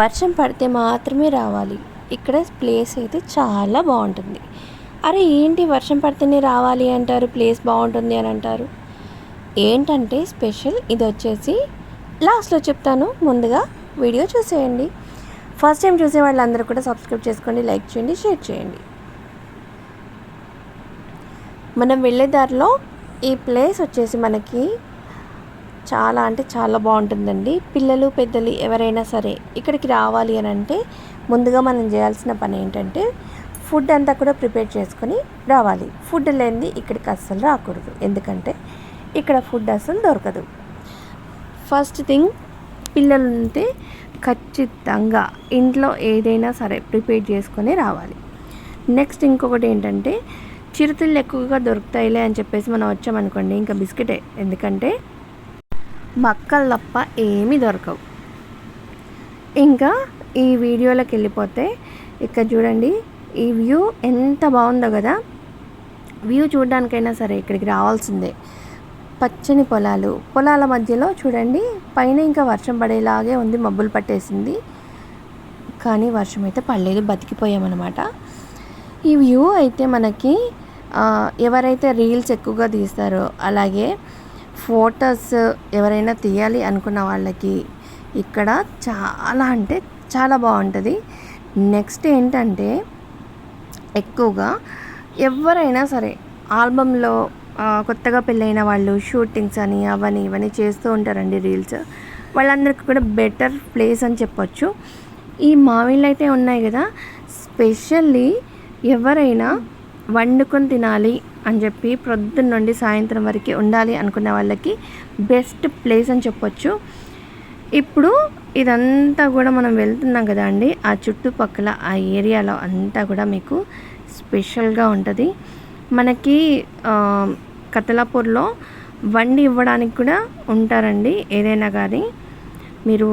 వర్షం పడితే మాత్రమే రావాలి. ఇక్కడ ప్లేస్ అయితే చాలా బాగుంటుంది. అరే ఏంటి వర్షం పడితేనే రావాలి అంటారు? ప్లేస్ బాగుంటుంది అని అంటారు. ఏంటంటే స్పెషల్ ఇది వచ్చేసి లాస్ట్లో చెప్తాను. ముందుగా వీడియో చూసేయండి. ఫస్ట్ టైం చూసే వాళ్ళందరూ కూడా సబ్స్క్రైబ్ చేసుకోండి లైక్ చేయండి షేర్ చేయండి. మనం వెళ్ళే దారిలో ఈ ప్లేస్ వచ్చేసి మనకి చాలా అంటే చాలా బాగుంటుందండి. పిల్లలు పెద్దలు ఎవరైనా సరే ఇక్కడికి రావాలి అని అంటే ముందుగా మనం చేయాల్సిన పని ఏంటంటే ఫుడ్ అంతా కూడా ప్రిపేర్ చేసుకొని రావాలి. ఫుడ్ లేనిది ఇక్కడికి అస్సలు రాకూడదు. ఎందుకంటే ఇక్కడ ఫుడ్ అస్సలు దొరకదు. ఫస్ట్ థింగ్ పిల్లలు ఉంటే ఖచ్చితంగా ఇంట్లో ఏదైనా సరే ప్రిపేర్ చేసుకొని రావాలి. నెక్స్ట్ ఇంకొకటి ఏంటంటే చిరుతిళ్ళు ఎక్కువగా దొరుకుతాయిలే అని చెప్పేసి మనం వచ్చామనుకోండి ఇంకా బిస్కెటే. ఎందుకంటే మక్కలు తప్ప ఏమీ దొరకవు. ఇంకా ఈ వీడియోలోకి వెళ్ళిపోతే ఇక్కడ చూడండి ఈ వ్యూ ఎంత బాగుందో కదా. వ్యూ చూడడానికైనా సరే ఇక్కడికి రావాల్సిందే. పచ్చని పొలాలు పొలాల మధ్యలో చూడండి పైన ఇంకా వర్షం పడేలాగే ఉంది మబ్బులు పట్టేసింది. కానీ వర్షం అయితే పడలేదు బతికిపోయామన్నమాట. ఈ వ్యూ అయితే మనకి ఎవరైతే రీల్స్ ఎక్కువగా తీస్తారో అలాగే ఫొటోస్ ఎవరైనా తీయాలి అనుకున్న వాళ్ళకి ఇక్కడ చాలా అంటే చాలా బాగుంటుంది. నెక్స్ట్ ఏంటంటే ఎక్కువగా ఎవరైనా సరే ఆల్బంలో కొత్తగా పెళ్ళైన వాళ్ళు షూటింగ్స్ అని అవని ఇవన్నీ చేస్తూ ఉంటారండి రీల్స్. వాళ్ళందరికీ కూడా బెటర్ ప్లేస్ అని చెప్పొచ్చు. ఈ మామిళ్ళు అయితే ఉన్నాయి కదా. స్పెషల్లీ ఎవరైనా వండుకొని తినాలి అని చెప్పి ప్రొద్దున నుండి సాయంత్రం వరకు ఉండాలి అనుకున్న వాళ్ళకి బెస్ట్ ప్లేస్ అని చెప్పొచ్చు. ఇప్పుడు ఇదంతా కూడా మనం వెళ్తున్నాం కదా అండి. ఆ చుట్టుపక్కల ఆ ఏరియాలో అంతా కూడా మీకు స్పెషల్గా ఉంటుంది. మనకి కతలాపూర్లో వండి ఇవ్వడానికి కూడా ఉంటారండి ఏదైనా కానీ. మీరు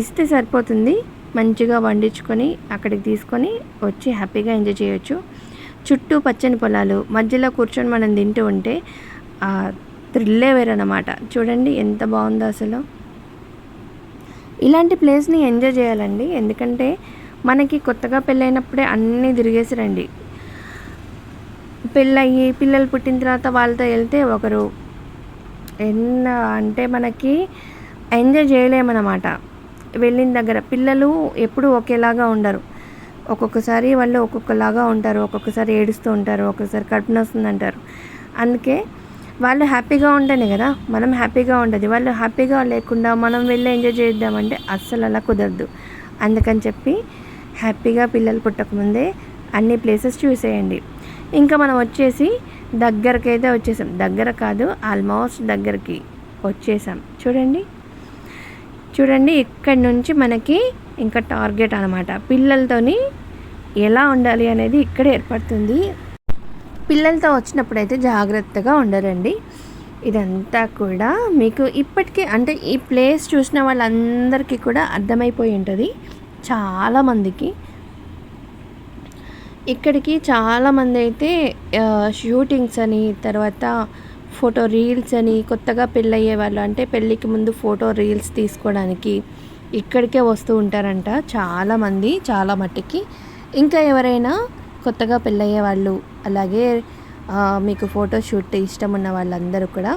ఇస్తే సరిపోతుంది. మంచిగా వండించుకొని అక్కడికి తీసుకొని వచ్చి హ్యాపీగా ఎంజాయ్ చేయొచ్చు. చుట్టూ పచ్చని పొలాలు మధ్యలో కూర్చొని మనం తింటూ ఉంటే ఆ థ్రిల్లే వేరన్నమాట. చూడండి ఎంత బాగుందో అసలు. ఇలాంటి ప్లేస్ని ఎంజాయ్ చేయాలండి. ఎందుకంటే మనకి కొత్తగా పెళ్ళైనప్పుడే అన్నీ తిరిగేసి రండి. పెళ్ళయ్యి పిల్లలు పుట్టిన తర్వాత వాళ్ళతో వెళ్తే ఒకరు ఎన్న అంటే మనకి ఎంజాయ్ చేయలేమన్నమాట. వెళ్ళిన దగ్గర పిల్లలు ఎప్పుడూ ఒకేలాగా ఉండరు. ఒక్కొక్కసారి వాళ్ళు ఒక్కొక్కలాగా ఉంటారు ఒక్కొక్కసారి ఏడుస్తూ ఉంటారు ఒక్కొక్కసారి కడుపున వస్తుంది అంటారు అందుకే వాళ్ళు హ్యాపీగా ఉంటేనే కదా మనం హ్యాపీగా ఉంటుంది వాళ్ళు హ్యాపీగా లేకుండా మనం వెళ్ళి ఎంజాయ్ చేద్దామంటే అస్సలు అలా కుదరదు. అందుకని చెప్పి హ్యాపీగా పిల్లలు పుట్టకముందే అన్ని ప్లేసెస్ చూసేయండి. ఇంకా మనం వచ్చేసి దగ్గరకైతే వచ్చేసాం. దగ్గర కాదు ఆల్మోస్ట్ దగ్గరికి వచ్చేసాం. చూడండి. చూడండి ఇక్కడి నుంచి మనకి ఇంకా టార్గెట్ అనమాట పిల్లలతోని ఎలా ఉండాలి అనేది ఇక్కడ ఏర్పడుతుంది. పిల్లలతో వచ్చినప్పుడు అయితే జాగ్రత్తగా ఉండరండి. ఇదంతా కూడా మీకు ఇప్పటికీ అంటే ఈ ప్లేస్ చూసిన వాళ్ళందరికీ కూడా అర్థమైపోయి ఉంటుంది. చాలామందికి ఇక్కడికి చాలామంది అయితే షూటింగ్స్ అని తర్వాత ఫోటో రీల్స్ అని కొత్తగా పెళ్ళయ్యే వాళ్ళు అంటే పెళ్ళికి ముందు ఫోటో రీల్స్ తీసుకోవడానికి ఇక్కడికే వస్తూ ఉంటారంట చాలామంది చాలా మట్టుకి. ఇంకా ఎవరైనా కొత్తగా పెళ్ళయ్యే వాళ్ళు అలాగే మీకు ఫోటో షూట్ ఇష్టం ఉన్న వాళ్ళందరూ కూడా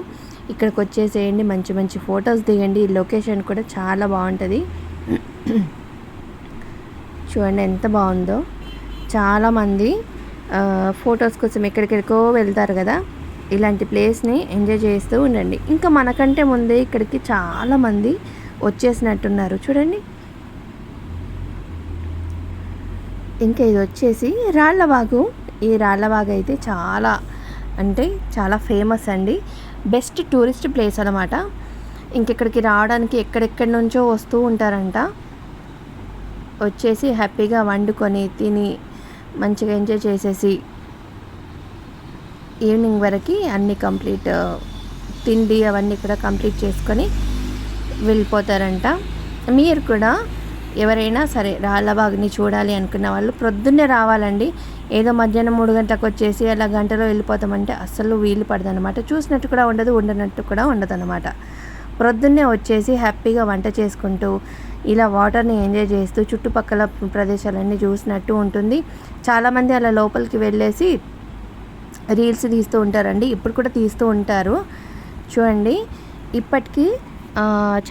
ఇక్కడికి వచ్చేసేయండి మంచి మంచి ఫొటోస్ దిగండి. ఈ లొకేషన్ కూడా చాలా బాగుంటుంది. చూడండి ఎంత బాగుందో. చాలామంది ఫొటోస్ కోసం ఎక్కడికెక్కడికో వెళ్తారు కదా. ఇలాంటి ప్లేస్ని ఎంజాయ్ చేస్తూ ఉండండి. ఇంకా మనకంటే ముందే ఇక్కడికి చాలామంది వచ్చేసినట్టున్నారు. చూడండి. ఇంకా ఇది వచ్చేసి రాళ్ళవాగు ఈ రాళ్ళవాగు అయితే చాలా అంటే చాలా ఫేమస్ అండి. బెస్ట్ టూరిస్ట్ ప్లేస్ అనమాట ఇంకెక్కడికి రావడానికి ఎక్కడెక్కడి నుంచో వస్తూ ఉంటారంట. వచ్చేసి హ్యాపీగా వండుకొని తిని మంచిగా ఎంజాయ్ చేసేసి ఈవినింగ్ వరకు అన్నీ కంప్లీట్ తిండి అవన్నీ కూడా కంప్లీట్ చేసుకొని వెళ్ళిపోతారంట. మీరు కూడా ఎవరైనా సరే రాళ్ళబాగ్ని చూడాలి అనుకున్న వాళ్ళు ప్రొద్దున్నే రావాలండి. ఏదో మధ్యాహ్నం మూడు గంటలకు వచ్చేసి అలా గంటలో వెళ్ళిపోతామంటే అస్సలు వీలు పడదనమాట చూసినట్టు కూడా ఉండదు ఉండనట్టు కూడా ఉండదనమాట ప్రొద్దున్నే వచ్చేసి హ్యాపీగా వంట చేసుకుంటూ ఇలా వాటర్ని ఎంజాయ్ చేస్తూ చుట్టుపక్కల ప్రదేశాలన్నీ చూసినట్టు ఉంటుంది. చాలామంది అలా లోపలికి వెళ్ళేసి రీల్స్ తీస్తూ ఉంటారండి. ఇప్పుడు కూడా తీస్తూ ఉంటారు. చూడండి. ఇప్పటికీ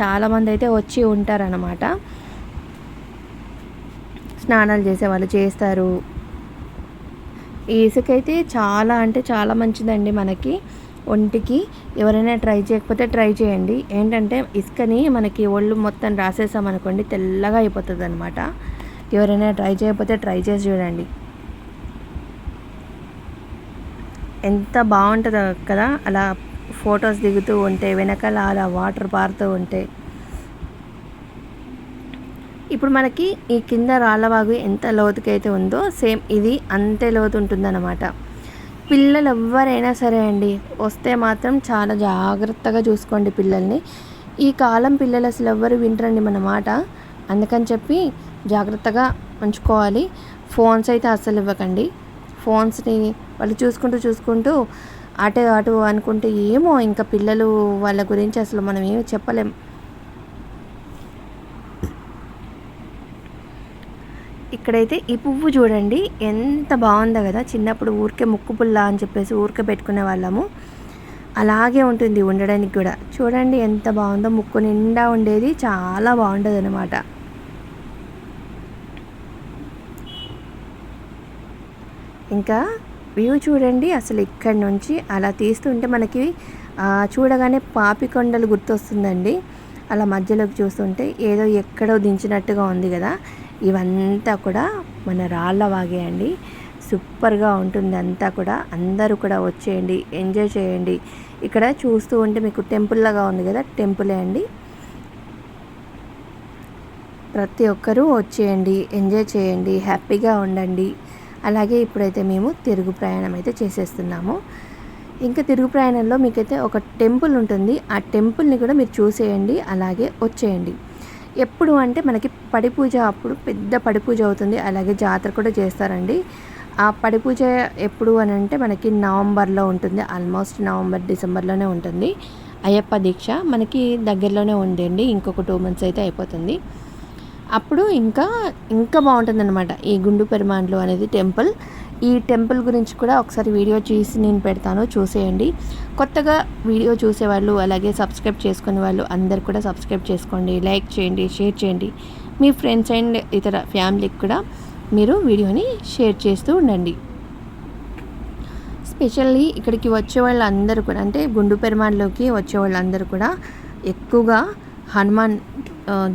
చాలామంది అయితే వచ్చి ఉంటారనమాట స్నానాలు చేసే వాళ్ళు చేస్తారు. ఇసుకైతే చాలా అంటే చాలా మంచిదండి మనకి. ఒంటికి ఎవరైనా ట్రై చేయకపోతే ట్రై చేయండి. ఏంటంటే ఇసుకని మనకి ఒళ్ళు మొత్తం రాసేసామనుకోండి తెల్లగా అయిపోతుంది అనమాట ఎవరైనా ట్రై చేయకపోతే ట్రై చేసి చూడండి. ఎంత బాగుంటుందో కదా అలా ఫొటోస్ దిగుతూ ఉంటే వెనకాల అలా వాటర్ పారుతూ ఉంటే. ఇప్పుడు మనకి ఈ కింద రాళ్ళవాగు ఎంత లోతుకైతే ఉందో సేమ్ ఇది అంతే లోతు ఉంటుందన్నమాట. పిల్లలు ఎవరైనా సరే అండి వస్తే మాత్రం చాలా జాగ్రత్తగా చూసుకోండి పిల్లల్ని. ఈ కాలం పిల్లలు అసలు ఎవ్వరు వింటరండి మన మాట. అందుకని చెప్పి జాగ్రత్తగా ఉంచుకోవాలి. ఫోన్స్ అయితే అస్సలు ఇవ్వకండి. ఫోన్స్ని వాళ్ళు చూసుకుంటూ చూసుకుంటూ అటు అటు అనుకుంటే ఏమో ఇంకా పిల్లలు వాళ్ళ గురించి అసలు మనం ఏమి చెప్పలేం. ఇక్కడైతే ఈ పువ్వు చూడండి ఎంత బాగుందో కదా. చిన్నప్పుడు ఊరికే ముక్కు పుల్ల అని చెప్పేసి ఊరికే పెట్టుకునే వాళ్ళము. అలాగే ఉంటుంది ఉండడానికి కూడా. చూడండి ఎంత బాగుందో. ముక్కు నిండా ఉండేది చాలా బాగుంటుంది అనమాట ఇంకా వ్యూ చూడండి అసలు ఇక్కడి నుంచి అలా తీస్తుంటే మనకి చూడగానే పాపికొండలు గుర్తొస్తుందండి. అలా మధ్యలోకి చూస్తుంటే ఏదో ఎక్కడో దించినట్టుగా ఉంది కదా. ఇవంతా కూడా మన రాళ్ళ వాగే అండి. సూపర్గా ఉంటుంది అంతా కూడా. అందరూ కూడా వచ్చేయండి ఎంజాయ్ చేయండి. ఇక్కడ చూస్తూ ఉంటే మీకు టెంపుల్ లాగా ఉంది కదా టెంపులే అండి. ప్రతి ఒక్కరూ వచ్చేయండి ఎంజాయ్ చేయండి హ్యాపీగా ఉండండి. అలాగే ఇప్పుడైతే మేము తిరుగు ప్రయాణం అయితే చేసేస్తున్నాము. ఇంకా తిరుగు ప్రయాణంలో మీకైతే ఒక టెంపుల్ ఉంటుంది. ఆ టెంపుల్ని కూడా మీరు చూసేయండి అలాగే వచ్చేయండి. ఎప్పుడు అంటే మనకి పడి పూజ అప్పుడు పెద్ద పడి పూజ అవుతుంది. అలాగే జాతర కూడా చేస్తారండి. ఆ పడి పూజ ఎప్పుడు అని అంటే మనకి నవంబర్లో ఉంటుంది. ఆల్మోస్ట్ నవంబర్ డిసెంబర్లోనే ఉంటుంది. అయ్యప్ప దీక్ష మనకి దగ్గరలోనే ఉండండి. ఇంకొక టూ మంత్స్ అయితే అయిపోతుంది. అప్పుడు ఇంకా ఇంకా బాగుంటుంది అనమాట ఈ గుండు పెరుమాండ్లు అనేది టెంపుల్. ఈ టెంపుల్ గురించి కూడా ఒకసారి వీడియో చేసి నేను పెడతాను చూసేయండి. కొత్తగా వీడియో చూసేవాళ్ళు అలాగే సబ్స్క్రైబ్ చేసుకునే వాళ్ళు అందరు కూడా సబ్స్క్రైబ్ చేసుకోండి. లైక్ చేయండి షేర్ చేయండి. మీ ఫ్రెండ్స్ అండ్ ఇతర ఫ్యామిలీకి కూడా మీరు వీడియోని షేర్ చేస్తూ ఉండండి. స్పెషల్లీ ఇక్కడికి వచ్చే వాళ్ళందరూ కూడా అంటే గుండు పెరుమాన్లోకి వచ్చే వాళ్ళందరూ కూడా ఎక్కువగా హనుమాన్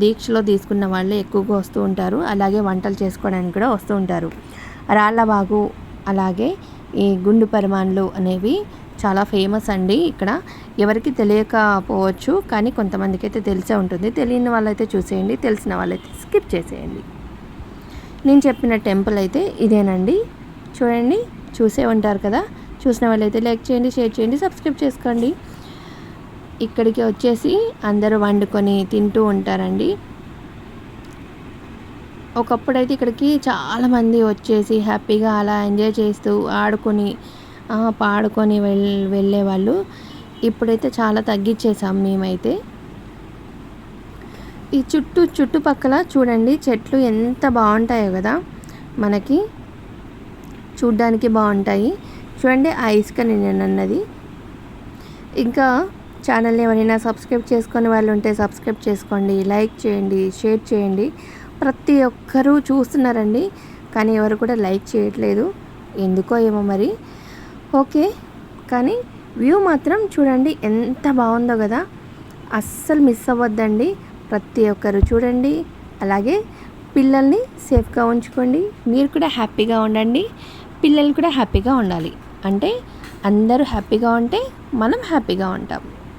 దీక్షలో తీసుకున్న వాళ్ళే ఎక్కువగా వస్తూ ఉంటారు. అలాగే వంటలు చేసుకోవడానికి కూడా వస్తూ ఉంటారు. రాళ్ళబాగు అలాగే ఈ గుండు పరిమాణాలు అనేవి చాలా ఫేమస్ అండి ఇక్కడ. ఎవరికి తెలియకపోవచ్చు కానీ కొంతమందికి అయితే తెలిసే ఉంటుంది. తెలియని వాళ్ళైతే చూసేయండి తెలిసిన వాళ్ళైతే స్కిప్ చేసేయండి. నేను చెప్పిన టెంపుల్ అయితే ఇదేనండి. చూడండి చూసే ఉంటారు కదా. చూసిన వాళ్ళైతే లైక్ చేయండి షేర్ చేయండి సబ్స్క్రైబ్ చేసుకోండి. ఇక్కడికి వచ్చేసి అందరూ వండుకొని తింటూ ఉంటారండి. ఒకప్పుడైతే ఇక్కడికి చాలామంది వచ్చేసి హ్యాపీగా అలా ఎంజాయ్ చేస్తూ ఆడుకొని పాడుకొని వెళ్ వెళ్ళేవాళ్ళు. ఇప్పుడైతే చాలా తగ్గించేసాం మేమైతే. ఈ చుట్టూ చుట్టుపక్కల చూడండి చెట్లు ఎంత బాగుంటాయో కదా మనకి. చూడ్డానికి బాగుంటాయి. చూడండి ఆ ఇసుక నేను అన్నది. ఇంకా ఛానల్ని ఎవరైనా సబ్స్క్రైబ్ చేసుకునే వాళ్ళు ఉంటే సబ్స్క్రైబ్ చేసుకోండి లైక్ చేయండి షేర్ చేయండి. ప్రతి ఒక్కరూ చూస్తున్నారండి కానీ ఎవరు కూడా లైక్ చేయట్లేదు. ఎందుకో ఏమో మరి. ఓకే కానీ వ్యూ మాత్రం చూడండి ఎంత బాగుందో కదా. అస్సలు మిస్ అవ్వద్దండి. ప్రతి ఒక్కరు చూడండి. అలాగే పిల్లల్ని సేఫ్గా ఉంచుకోండి. మీరు కూడా హ్యాపీగా ఉండండి. పిల్లలు కూడా హ్యాపీగా ఉండాలి. అంటే అందరూ హ్యాపీగా ఉంటే మనం హ్యాపీగా ఉంటాం.